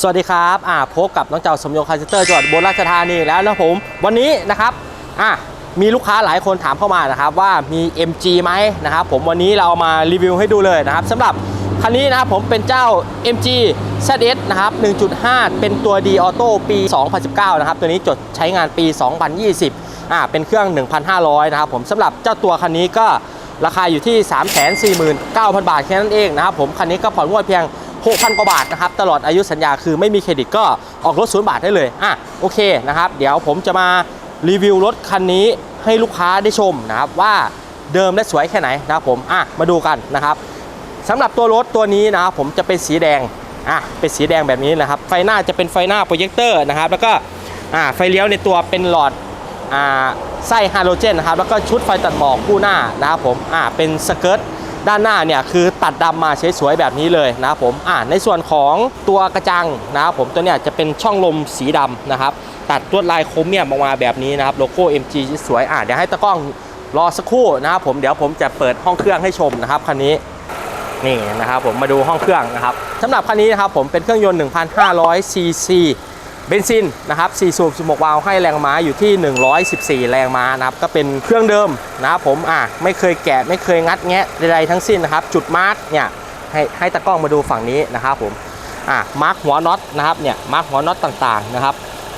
สวัสดีครับอ่าพบกับน้องเจ้าสมยงคาร์เซนเตอร์จังหวัดอุบลราชธานีแล้วนะผมวันนี้นะครับอะมีลูกค้าหลายคนถามเข้ามานะครับว่ามี MG ไหมนะครับผมวันนี้เราเอามารีวิวให้ดูเลยนะครับสำหรับคันนี้นะครับผมเป็นเจ้า MG ZS นะครับ 1.5 เป็นตัว D Auto ปี 2019 นะครับ ตัวนี้จดใช้งานปี 2020 อ่า เป็นเครื่อง 1,500 นะครับผมสำหรับเจ้าตัวคันนี้ก็ราคาอยู่ที่ 349,000 บาทแค่นั้นเองนะครับผม คันนี้ก็ผ่อนงวดเพียง 6,000 กว่าบาทนะครับ ตลอดอายุสัญญาคือไม่มีเครดิตก็ออกรถศูนย์บาทได้เลยอะโอเคนะครับ เดี๋ยวผมจะมารีวิวรถคันนี้ให้ลูกค้าได้ชมนะครับว่าเดิมและสวยแค่ไหนนะครับผมอะมาดูกันนะครับสำหรับตัวรถตัวนี้นะครับผมจะเป็นสีแดงอะเป็นสีแดงแบบนี้นะครับ ไฟหน้าจะเป็นไฟหน้าโปรเจคเตอร์นะครับ แล้วก็อ่าไฟเลี้ยวในตัวเป็นหลอดอ่าไส้ฮาโลเจนนะครับแล้วก็ชุดไฟตัดหมอกคู่หน้านะครับผมอ่าเป็นสเกิร์ต ด้านหน้าเนี่ยคือตัดดำมาสวยๆแบบนี้เลยนะครับผมอ่าในส่วนของตัวกระจังนะครับผมตัวเนี้ยจะเป็นช่องลมสีดำนะครับ ตัดลวดลายโครเมียมออกมาแบบนี้นะครับโลโก้ MG สวยอ่าเดี๋ยวให้ตะกล้องรอสักครู่นะครับผมเดี๋ยวผมจะเปิดห้องเครื่องให้ชมนะครับคันนี้นี่นะครับผมมาดูห้องเครื่องนะครับสำหรับคันนี้นะครับผมเป็นเครื่องยนต์ 1,500ซีซี เบนซินนะครับ4สูบ16 วาล์วให้แรงม้าอยู่ที่ 114 แรงม้านะครับก็เป็นเครื่องเดิมนะครับผมอะไม่เคยแกะไม่เคยงัดแงะใดๆทั้งสิ้นนะครับ จุดมาร์กเนี่ยให้ให้ตะกล้องมาดูฝั่งนี้นะครับผมอะมาร์กหัวน็อตนะครับเนี่ยมาร์กหัวน็อตต่างๆนะครับ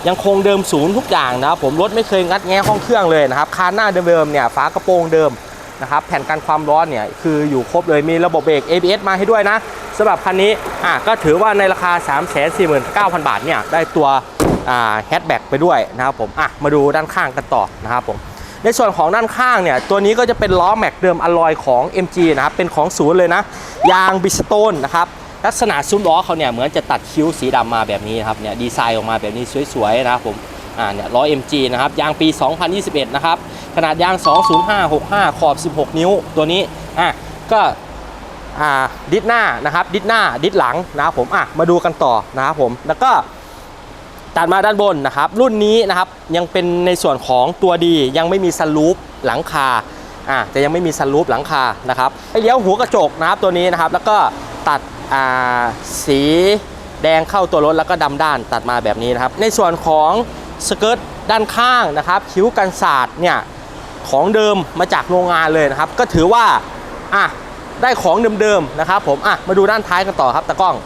ยังคงเดิมศูนย์ทุกอย่างนะครับผมรถไม่เคยงัดแงะห้องเครื่องเลยนะครับคานหน้าเดิมๆเนี่ยฝากระโปรงเดิม นะครับแผ่นกันความร้อนเนี่ยคืออยู่ครบเลยมีระบบเบรก ABS มาให้ด้วยนะสำหรับคันนี้อะก็ถือว่าในราคา 349,000 บาทเนี่ยได้ตัวแฮชแบ็กไปด้วยนะครับผมอะมาดูด้านข้างกันต่อนะครับผมในส่วนของด้านข้างเนี่ยตัวนี้ก็จะเป็นล้อแม็กเดิมอลลอยของ MG นะครับเป็นของศูนย์เลยนะยางบิสโตนนะครับลักษณะซุ้มล้อเขาเนี่ยเหมือนจะตัดคิ้วสีดำมาแบบนี้นครับเนี่ยดีไซน์ออกมาแบบนี้สวยๆนะครับผมอ่าเนี่ยล้อ MG นะครับยางปี 2021 นะครับ ขนาดยาง 20565 ขอบ 16 นิ้วตัวนี้อะก็อ่าดิสหน้านะครับ ดิสหน้าดิสหลังนะครับผมอะมาดูกันต่อนะครับผมแล้วก็ตัดมาด้านบนนะครับ รุ่นนี้นะครับยังเป็นในส่วนของตัวดียังไม่มีซันรูปหลังคาอ่าจะยังไม่มีซันรูปหลังคานะครับไอเลี้ยวหัวกระจกนะครับตัวนี้นะครับ แล้วก็ตัดอ่าสีแดงเข้าตัวรถแล้วก็ดำด้านตัดมาแบบนี้นะครับ ในส่วนของสเกิร์ตด้านข้างนะครับ คิ้วกันศาสตร์เนี่ย ของเดิมมาจากโรงงานเลยนะครับ ก็ถือว่าอะได้ของเดิมๆนะครับผมอะมาดูด้านท้ายกันต่อครับตะกล้อง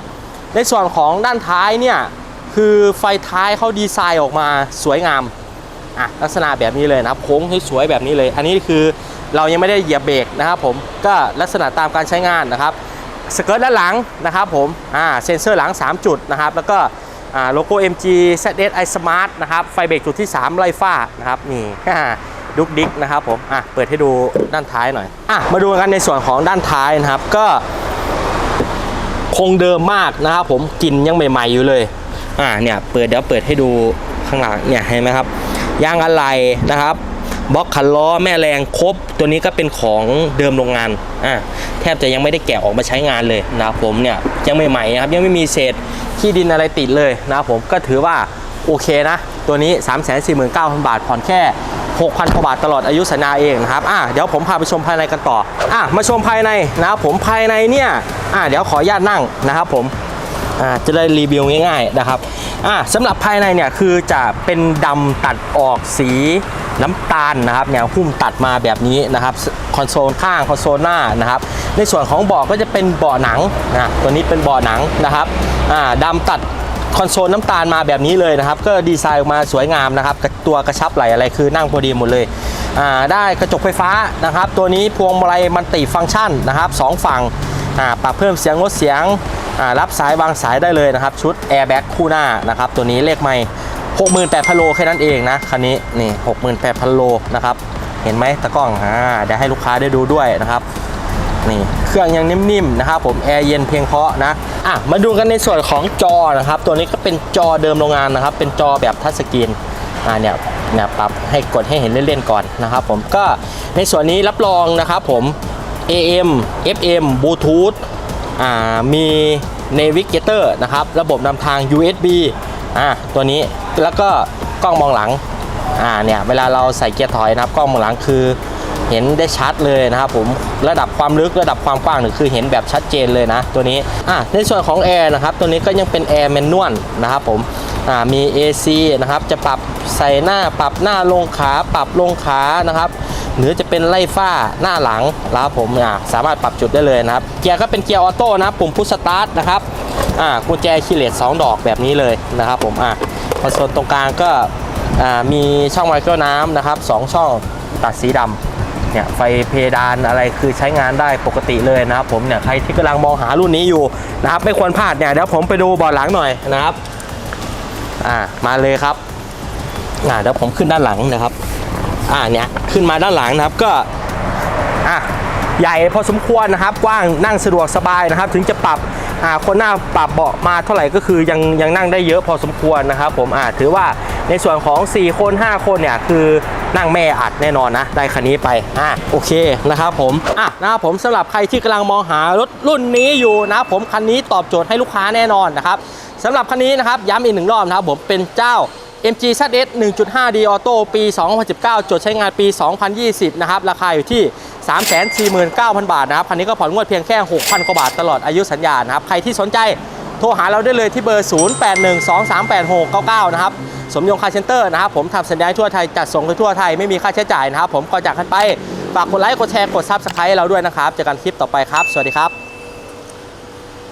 ในส่วนของด้านท้ายเนี่ยคือไฟท้ายเขาดีไซน์ออกมาสวยงามอะลักษณะแบบนี้เลยนะครับโค้งให้สวยแบบนี้เลย อันนี้คือเรายังไม่ได้เหยียบเบรกนะครับผมก็ลักษณะตามการใช้งานนะครับสเกิร์ตด้านหลังนะครับผมอ่าเซ็นเซอร์หลัง 3 จุดนะครับแล้วก็โลโก้ MG ZS i Smart นะครับไฟเบรกจุดที่ 3 ไล่ฟ้านะครับนี่ ดุกดิกนะครับผมอะเปิดให้ดูด้านท้ายหน่อยอะมาดูกันในส่วนของด้านท้ายนะครับก็คงเดิมมากนะครับผมกลิ่นยังใหม่ ๆ อยู่เลยอ่าเนี่ยเปิดเดี๋ยวเปิดให้ดูข้างหลังเนี่ยเห็นไหมครับยางอะไหล่นะครับบล็อกคันล้อแม่แรงครบ ตัวนี้ก็เป็นของเดิมโรงงานอ่าแทบจะยังไม่ได้แกะออกมาใช้งานเลยนะครับผมเนี่ยยังใหม่ๆนะครับยังไม่มีเศษขี้ดินอะไรติดเลยนะครับผมก็ถือว่าโอเคนะ ตัวนี้ 3 4 9 0 0 0 บาทผ่อนแค่ 6,000กว่าบาทตลอดอายุสัญญาเองนะครับอะเดี๋ยวผมพาไปชมภายในกันต่ออะมาชมภายในนะครับผมภายในเนี่ยอะเดี๋ยวขออนุญาตนั่งนะครับผมอ่าจะได้รีวิวง่ายๆนะครับอ่าสำหรับภายในเนี่ยคือจะเป็นดำตัดออกสีน้ำตาลนะครับแนวหุ้มตัดมาแบบนี้นะครับคอนโซลข้างคอนโซลหน้านะครับในส่วนของเบาะก็จะเป็นเบาะหนังนะตัวนี้เป็นเบาะหนังนะครับอ่าดำตัด คอนโซลน้ำตาลมาแบบนี้เลยนะครับ ก็ดีไซน์ออกมาสวยงามนะครับกับ ตัวกระชับไหลอะไรคือนั่งพอดีหมดเลยได้กระจกไฟฟ้านะครับ ตัวนี้พวงมาลัยมันติฟังก์ชันนะครับสองฝั่งปรับเพิ่มเสียงลดเสียงรับสายวางสายได้เลยนะครับ ชุด Airbag คู่หน้านะครับ ตัวนี้เลขไม่68,000โลแค่นั้นเองนะคันนี้นี่68,000โลนะครับ เห็นไหมตะกล้องอ่าเดี๋ยวให้ลูกค้าได้ดูด้วยนะครับ นี่เครื่องยังนิ่มๆนะครับผมแอร์เย็นเพียงเพราะนะอะมาดูกันในส่วนของจอนะครับ ตัวนี้ก็เป็นจอเดิมโรงงานนะครับ เป็นจอแบบทัชสกรีนอ่าเนี่ยเนี่ยปรับให้กดให้เห็นเล่นๆก่อนนะครับผมก็ในส่วนนี้รับรองนะครับผม AM FM Bluetooth อ่ามี Navigator นะครับ ระบบนำทาง USB อ่าตัวนี้แล้วก็กล้องมองหลังอ่าเนี่ยเวลาเราใส่เกียร์ถอยนะครับกล้องมองหลังคือ ห็นได้ชัดเลยนะครับผมระดับความลึกระดับความกว้างนี่คือเห็นแบบชัดเจนเลยนะตัวนี้อะในส่วนของแอร์นะครับตัวนี้ก็ยังเป็นแอร์แมนนวลนะครับผมอ่ามี AC นะครับจะปรับใส่หน้าปรับหน้าลงขาปรับลงขานะครับหรือจะเป็นไล่ฝ้าหน้าหลังนะครับผมอ่าสามารถปรับจุดได้เลยนะครับเกียร์ก็เป็นเกียร์ออโต้นะปุ่มพุชสตาร์ทนะครับอ่ากุญแจคีย์เลส2ดอกแบบนี้เลยนะครับผมอ่าคอนโซลตรงกลางก็มีช่องไมโครน้ำนะครับสองช่องตัดสีดำ เนี่ยไฟเพดานอะไรคือใช้งานได้ปกติเลยนะครับผมเนี่ยใครที่กำลังมองหารุ่นนี้อยู่นะครับไม่ควรพลาดเนี่ยเดี๋ยวผมไปดูเบาะหลังหน่อยนะครับอ่ามาเลยครับอ่าเดี๋ยวผมขึ้นด้านหลังนะครับอ่าเนี่ยขึ้นมาด้านหลังนะครับก็อะใหญ่พอสมควรนะครับกว้างนั่งสะดวกสบายนะครับ ถึงจะปรับอ่าคนหน้าปรับเบาะมาเท่าไหร่ก็คือยังยังนั่งได้เยอะพอสมควรนะครับ ผมอ่าถือว่าในส่วนของ 4 คน 5 คนเนี่ยคือ นั่งแม่อัดแน่นอนนะ ได้คันนี้ไปอะโอเคนะครับผมอะนะครับผมสำหรับใครที่กำลังมองหารถรุ่นนี้อยู่นะผมคันนี้ตอบโจทย์ให้ลูกค้าแน่นอนนะครับสำหรับคันนี้นะครับย้ำอีกหนึ่งรอบนะครับผมเป็นเจ้า MG ZS 1.5D Auto ปี 2019 จดใช้งานปี 2020 นะครับ ราคาอยู่ที่ 349,000 บาทนะครับ คันนี้ก็ผ่อนงวดเพียงแค่ 6,000 กว่าบาทตลอดอายุสัญญานะครับ ใครที่สนใจโทรหาเราได้เลยที่เบอร์ 0812386699 นะครับ สมยงคาเซ็นเตอร์นะครับผมทำสัญญาทั่วไทยจัดส่งไปทั่วไทยไม่มีค่าใช้จ่ายนะครับผมก็จากกันไปฝากกดไลค์กดแชร์กดซับสไครต์เราด้วยนะครับเจอกันคลิปต่อไปครับ สวัสดีครับ